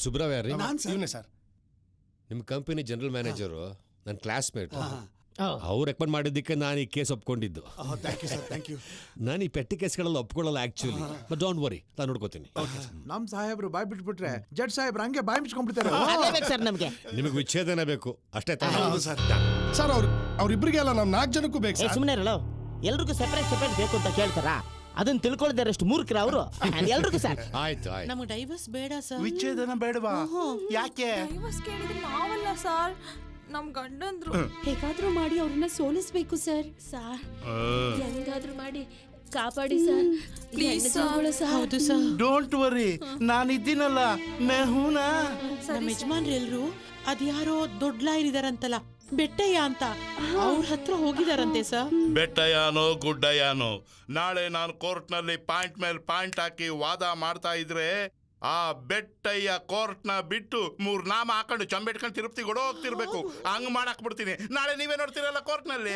ಸುಬ್ರವ್ ಯಾರ್ರಿ ನಾನ್ ಸರ್. ಇವನೇ ಸರ್. ನಿಮ್ಮ ಕಂಪನಿ ಜನರಲ್ ಮ್ಯಾನೇಜರು ನನ್ನ ಕ್ಲಾಸ್ಮೇಟ್. ಅವ್ರು ರೆಕಮೆಂಡ್ ಮಾಡಿದ್ದಕ್ಕೆ ನಾನು ಈ case ಒಪ್ಕೊಂಡಿದ್ದು. Thank you sir thank you ನಾನು ಈ ಪೆಟ್ಟಿ ಕೇಸ್ಗಳಲ್ಲಿ ಒಪ್ಕೊಳ್ಳಲ್ಲ ಆಕ್ಚುಲಿ ಬಟ್ ಡೋಂಟ್ ವರಿ ನಾನು ನೋಡ್ಕೋತೀನಿ. ನಮ್ ಸಾಹೇಬ್ರು ಬಾಯ್ ಬಿಟ್ಬಿಟ್ರೆ ಜಡ್ ಸಾಹೇಬ್ರು ಹಂಗೆ ಬಾಯ್ ಬಿಚ್ಕೊಂಡ್ಬಿಡ್ತಾರೆ ಅದೇ ಬೇಕು ಸರ್ ನಮ್ಗೆ. ನಿಮಗೆ ವಿಚ್ಛೇದನ ಬೇಕು. ಅಷ್ಟೇ ತಾನೇ? ಸರ್ ಸರ್ ಅವ್ರು ಅವ್ರಿಬ್ರಿಗೆ ಅಲ್ಲ ನಾವು ನಾಲ್ಕು ಜನಕ್ಕೂ ಬೇಕು ಏ ಸರ್ ಸುಮ್ಮನೆ ಇರಲ್ಲ ಎಲ್ರಿಗೂ ಸೆಪರೇಟ್ ಸೆಪರೇಟ್ ಬೇಕು ಅಂತ ಕೇಳ್ತಾರಾ? ಅದನ್ನ ತಿಳ್ಕೊಳ್ದಾರಷ್ಟು ಮೂರ್ಖರ ಅವರು. ಎಲ್ರಿಗೂ ಸರ್ ಆಯ್ತು ಆಯ್ತು. ನಮಗೆ ಡೈವರ್ಸ್ ಬೇಡ ಸರ್ ವಿಚ್ಛೇದನ ಬೇಡವಾ? ಯಾಕೆ? ಡೈವರ್ಸ್ ಕೇಳಿದ್ರೆ ನಾವಲ್ಲ ಸರ್ ನಮ್ ಗಂಡಂದ್ರು. ಹೇಗಾದ್ರೂ ಮಾಡಿ ಅವ್ರನ್ನ ಸೋಲಿಸ್ಬೇಕು ಸರ್ ಸರ್ ಹೆಂಗಾದ್ರೂ ಮಾಡಿ ಕಾಪಾಡಿ ಸರ್ ಪ್ಲೀಸ್ ಹೌದು ಸರ್ ಡೋಂಟ್ ವರಿ ನಾನಿದ್ದೀನಲ್ಲ. ಮೆಹೂನಾ? ನಮ್ಮ ಯಜಮಾನ್ರು ಎಲ್ರು ಅದ್ಯಾರೋ ದೊಡ್ಡ ಲಾಯರ್ ಇದಾರಂತಲ್ಲ. ಬೆಟ್ಟಯ್ಯ ಅಂತ ಅವ್ರ ಹತ್ರ ಹೋಗಿದಾರಂತೆ ಸರ್? ಬೆಟ್ಟಯ್ಯನೋ ಗುಡ್ಡಯ್ಯನೋ ನಾಳೆ ನಾನು ಕೋರ್ಟ್ನಲ್ಲಿ ಪಾಯಿಂಟ್ ಮೇಲೆ ಪಾಯಿಂಟ್ ಹಾಕಿ ವಾದ ಮಾಡ್ತಾ ಇದ್ರೆ ಆ ಬೆಟ್ಟಯ್ಯ ಕೋರ್ಟ್ನ ಬಿಟ್ಟು ಮೂರ್ ನಾಮ ಹಾಕೊಂಡು ಚಂಬೆಟ್ಕೊಂಡು ತಿರುಪತಿ ಹೋಗ್ತಿರ್ಬೇಕು ಹಂಗ್ ಮಾಡಾಕ್ ಬಿಡ್ತೀನಿ. ನಾಳೆ ನೀವೇ ನೋಡ್ತೀರಲ್ಲ ಕೋರ್ಟ್ನಲ್ಲಿ.